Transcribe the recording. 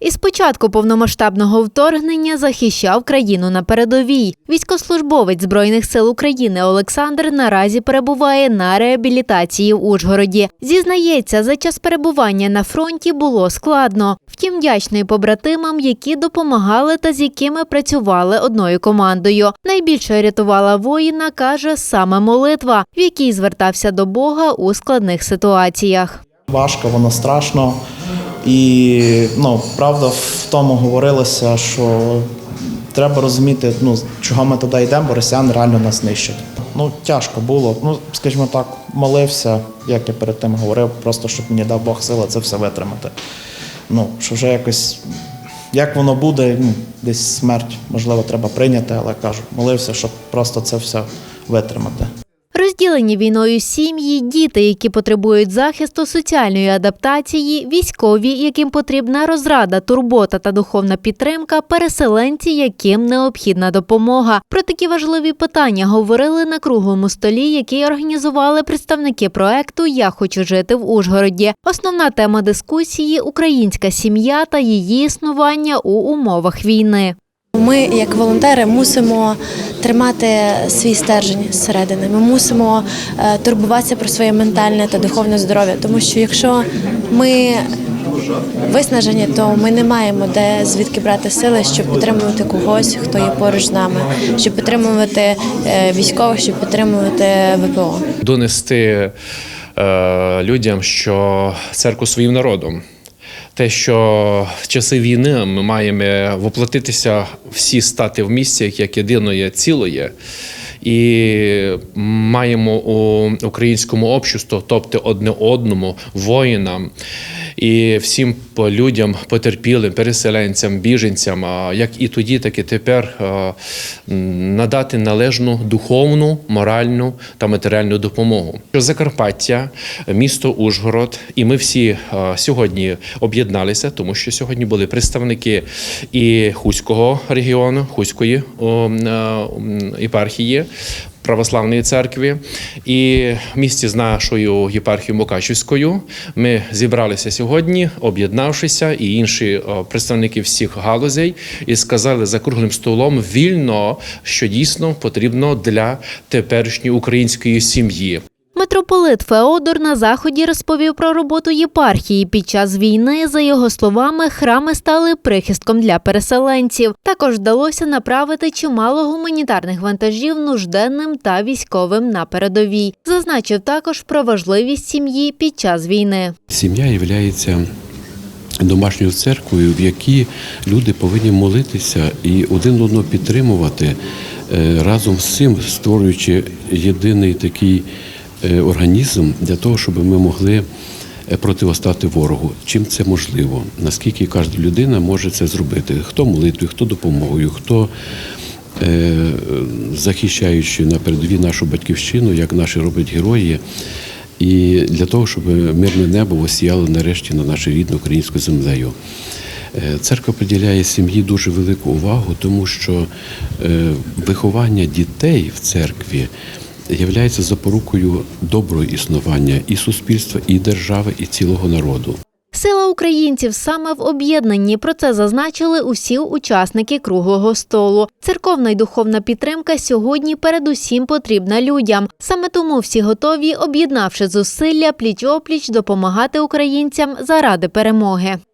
Із початку повномасштабного вторгнення захищав країну на передовій. Військослужбовець Збройних сил України Олександр наразі перебуває на реабілітації в Ужгороді. Зізнається, за час перебування на фронті було складно. Втім, вдячний побратимам, які допомагали та з якими працювали одною командою. Найбільше рятувала воїна, каже саме молитва, в якій звертався до Бога у складних ситуаціях. Важко, воно страшно. І ну, правда в тому говорилося, що треба розуміти, ну, чого ми туди йдемо, бо росіяни реально нас нищать. Ну, тяжко було. Ну, скажімо так, молився, як я перед тим говорив, просто щоб мені дав Бог сили це все витримати. Ну, що вже якось, як воно буде, ну, десь смерть, можливо, треба прийняти, але кажу, молився, щоб просто це все витримати. Розділені війною сім'ї, діти, які потребують захисту, соціальної адаптації, військові, яким потрібна розрада, турбота та духовна підтримка, переселенці, яким необхідна допомога. Про такі важливі питання говорили на круглому столі, який організували представники проекту Я хочу жити в Ужгороді. Основна тема дискусії українська сім'я та її існування у умовах війни. Ми, як волонтери, мусимо тримати свій стержень зсередини. Ми мусимо е, турбуватися про своє ментальне та духовне здоров'я, тому що якщо ми виснажені, то ми не маємо де звідки брати сили, щоб підтримувати когось, хто є поруч з нами, щоб підтримувати е, військових, щоб підтримувати ВПО. донести е, людям, що церкву своїм народом. Те, що в часи війни ми маємо воплотитися всі стати в місці як єдиної цілої, і маємо у українському обществі, тобто одне одному, воїнам і всім людям, потерпілим, переселенцям, біженцям, як і тоді, так і тепер надати належну духовну, моральну та матеріальну допомогу. Закарпаття, місто Ужгород, і ми всі сьогодні об'єдналися, тому що сьогодні були представники і Хуського регіону, Хуської єпархії. Православної церкви і в місті з нашою єпархією Мукачівською ми зібралися сьогодні, об'єднавшися, і інші представники всіх галузей, і сказали за круглим столом вільно, що дійсно потрібно для теперішньої української сім'ї. Митрополит Феодор на заході розповів про роботу єпархії. Під час війни, за його словами, храми стали прихистком для переселенців. Також вдалося направити чимало гуманітарних вантажів нужденним та військовим на передовій. Зазначив також про важливість сім'ї під час війни. Сім'я є домашньою церквою, в якій люди повинні молитися і один одного підтримувати е, разом з цим, створюючи єдиний такий організм для того, щоб ми могли е, противостати ворогу. Чим це можливо? Наскільки кожна людина може це зробити? Хто молитвою, хто допомогою, хто е, захищаючи на передовій нашу батьківщину, як наші роблять герої. І для того, щоб мирне небо осіяло нарешті на нашу рідну українську землею. Е, Церква приділяє сім'ї дуже велику увагу, тому що е, виховання дітей в церкві є запорукою доброго існування і суспільства, і держави, і цілого народу. Сила українців саме в об'єднанні. Про це зазначили усі учасники круглого столу. Церковна й духовна підтримка сьогодні передусім потрібна людям. Саме тому всі готові, об'єднавши зусилля пліч опліч, допомагати українцям заради перемоги.